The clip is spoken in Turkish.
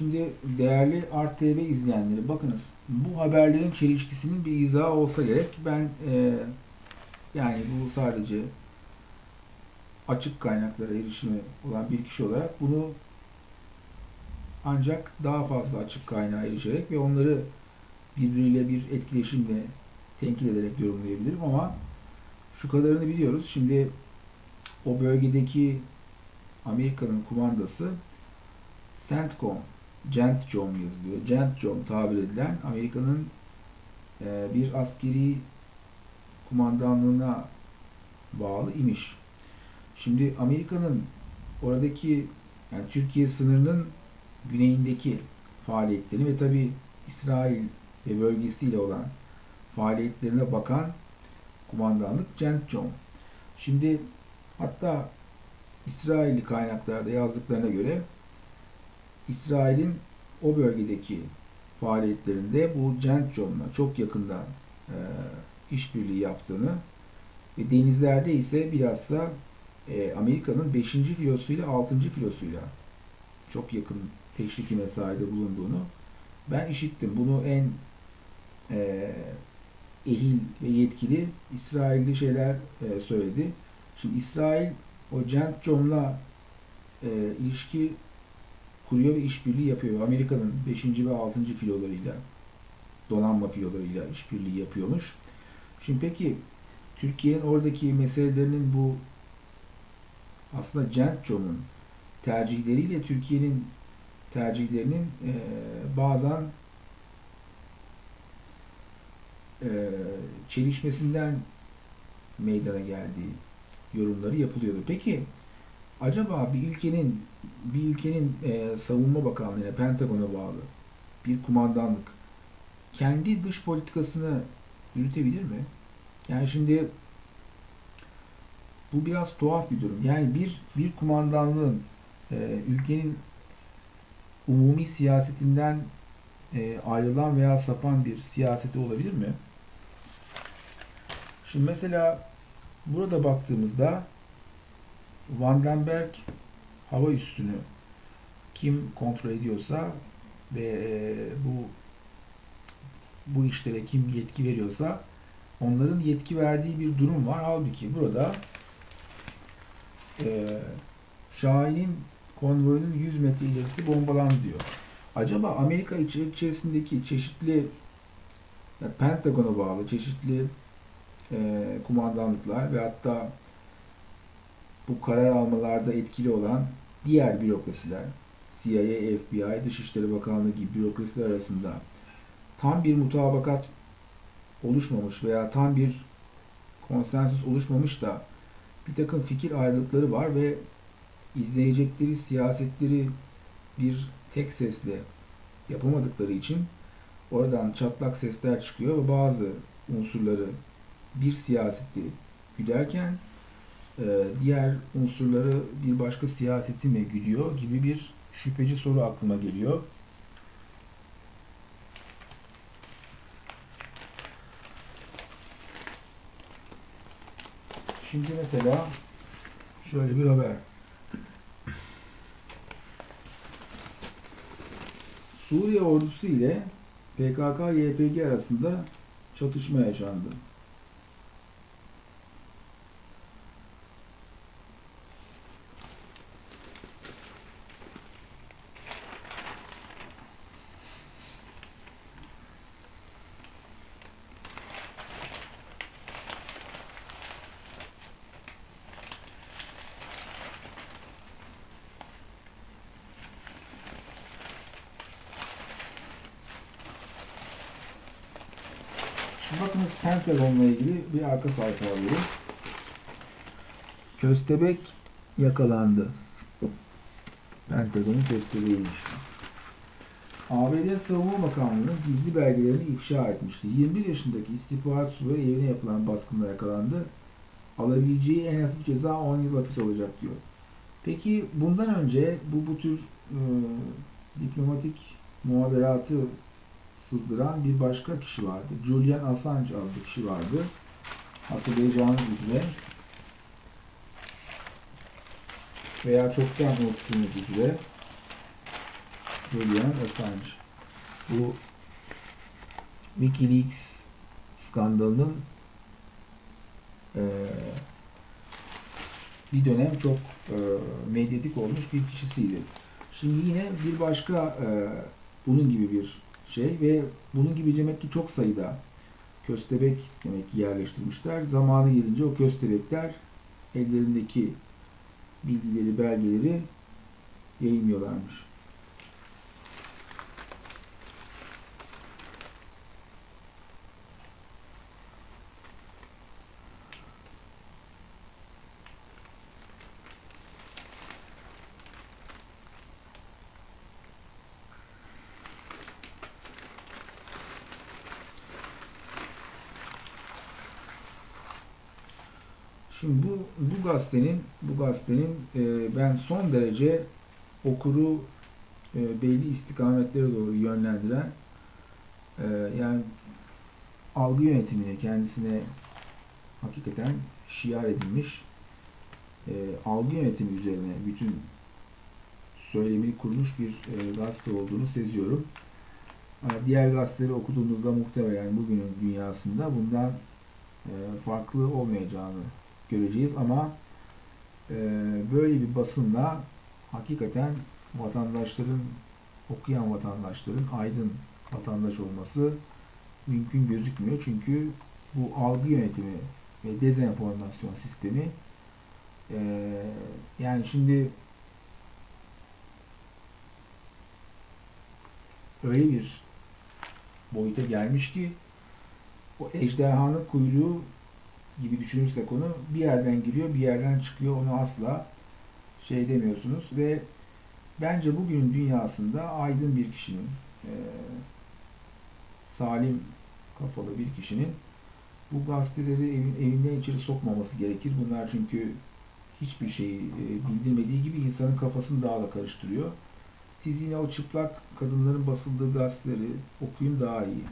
Şimdi değerli Art TV izleyenleri bakınız bu haberlerin çelişkisinin bir izahı olsa gerek. Ben e, yani bu sadece açık kaynaklara erişimi olan bir kişi olarak bunu ancak daha fazla açık kaynağa erişerek ve onları birbiriyle bir etkileşimle tenkit ederek yorumlayabilirim ama şu kadarını biliyoruz. Şimdi o bölgedeki Amerika'nın kumandası CENTCOM, CENTCOM yazılıyor. CENTCOM tabir edilen Amerika'nın e, bir askeri kumandanlığına bağlı imiş. Şimdi Amerika'nın oradaki yani Türkiye sınırının güneyindeki faaliyetlerini ve tabi İsrail ve bölgesiyle olan faaliyetlerine bakan kumandanlık CENTCOM. Şimdi hatta İsrailli kaynaklarda yazdıklarına göre İsrail'in o bölgedeki faaliyetlerinde bu CENTCOM'la çok yakından e, işbirliği yaptığını ve denizlerde ise bilhassa e, Amerika'nın 5. filosuyla 6. filosuyla çok yakın teşriki mesaide bulunduğunu ben işittim. Bunu en e, ehil ve yetkili İsrailli şeyler e, söyledi. Şimdi İsrail o CENTCOM'la e, ilişki kuruyor ve işbirliği yapıyor. Amerika'nın 5. ve 6. filolarıyla donanma filolarıyla işbirliği yapıyormuş. Şimdi peki Türkiye'nin oradaki meselelerinin bu aslında CENTCOM'un tercihleriyle Türkiye'nin tercihlerinin e, bazen e, çelişmesinden meydana geldiği yorumları yapılıyordu. Peki acaba bir ülkenin bir ülkenin e, savunma bakanlığına, Pentagon'a bağlı bir kumandanlık kendi dış politikasını yürütebilir mi? Yani şimdi bu biraz tuhaf bir durum. Yani bir bir kumandanlığın e, ülkenin umumi siyasetinden e, ayrılan veya sapan bir siyaseti olabilir mi? Şimdi mesela burada baktığımızda Vandenberg hava üstünü kim kontrol ediyorsa ve e, bu bu işlere kim yetki veriyorsa onların yetki verdiği bir durum var. Halbuki burada e, Şahin'in konvoyunun 100 metre ilerisi bombalandı diyor. Acaba Amerika içerisindeki çeşitli Pentagon'a bağlı çeşitli e, kumandanlıklar ve hatta bu karar almalarda etkili olan diğer bürokrasiler, CIA, FBI, Dışişleri Bakanlığı gibi bürokrasiler arasında tam bir mutabakat oluşmamış veya tam bir konsensus oluşmamış da bir takım fikir ayrılıkları var ve izleyecekleri siyasetleri bir tek sesle yapamadıkları için oradan çatlak sesler çıkıyor ve bazı unsurları bir siyaseti güderken diğer unsurları bir başka siyaseti mi güdüyor gibi bir şüpheci soru aklıma geliyor. Şimdi mesela şöyle bir haber. Suriye ordusu ile PKK-YPG arasında çatışma yaşandı. Şimdi bakınız Pentagon'la ilgili bir arka sayfa alıyorum. Köstebek yakalandı. Pentagon'un köstebeğiymiş. ABD Savunma Bakanlığı'nın gizli belgelerini ifşa etmişti. 21 yaşındaki istihbarat subayı evine yapılan baskında yakalandı. Alabileceği en hafif ceza 10 yıl hapis olacak diyor. Peki bundan önce bu bu tür e, diplomatik muhaberatı sızdıran bir başka kişi vardı. Julian Assange adlı kişi vardı. Hatırlayacağınız üzere veya çoktan unuttuğunuz üzere Julian Assange. Bu Wikileaks skandalının eee, bir dönem çok eee, medyatik olmuş bir kişisiydi. Şimdi yine bir başka eee, bunun gibi bir şey ve bunun gibi demek ki çok sayıda köstebek demek ki yerleştirmişler. Zamanı gelince o köstebekler ellerindeki bilgileri, belgeleri yayınlıyorlarmış. Şimdi bu bu gazetenin bu gazetenin e, ben son derece okuru e, belli istikametlere doğru yönlendiren e, yani algı yönetimine kendisine hakikaten şiar edilmiş e, algı yönetimi üzerine bütün söylemini kurmuş bir e, gazete olduğunu seziyorum. E, diğer gazeteleri okuduğumuzda muhtemelen bugünün dünyasında bundan e, farklı olmayacağını göreceğiz ama e, böyle bir basınla hakikaten vatandaşların okuyan vatandaşların aydın vatandaş olması mümkün gözükmüyor. Çünkü bu algı yönetimi ve dezenformasyon sistemi e, yani şimdi öyle bir boyuta gelmiş ki o ejderhanın kuyruğu gibi düşünürsek onu bir yerden giriyor bir yerden çıkıyor onu asla şey demiyorsunuz ve bence bugünün dünyasında aydın bir kişinin e, salim kafalı bir kişinin bu gazeteleri evin, evinden içeri sokmaması gerekir. Bunlar çünkü hiçbir şeyi e, bildirmediği gibi insanın kafasını daha da karıştırıyor. Siz yine o çıplak kadınların basıldığı gazeteleri okuyun daha iyi.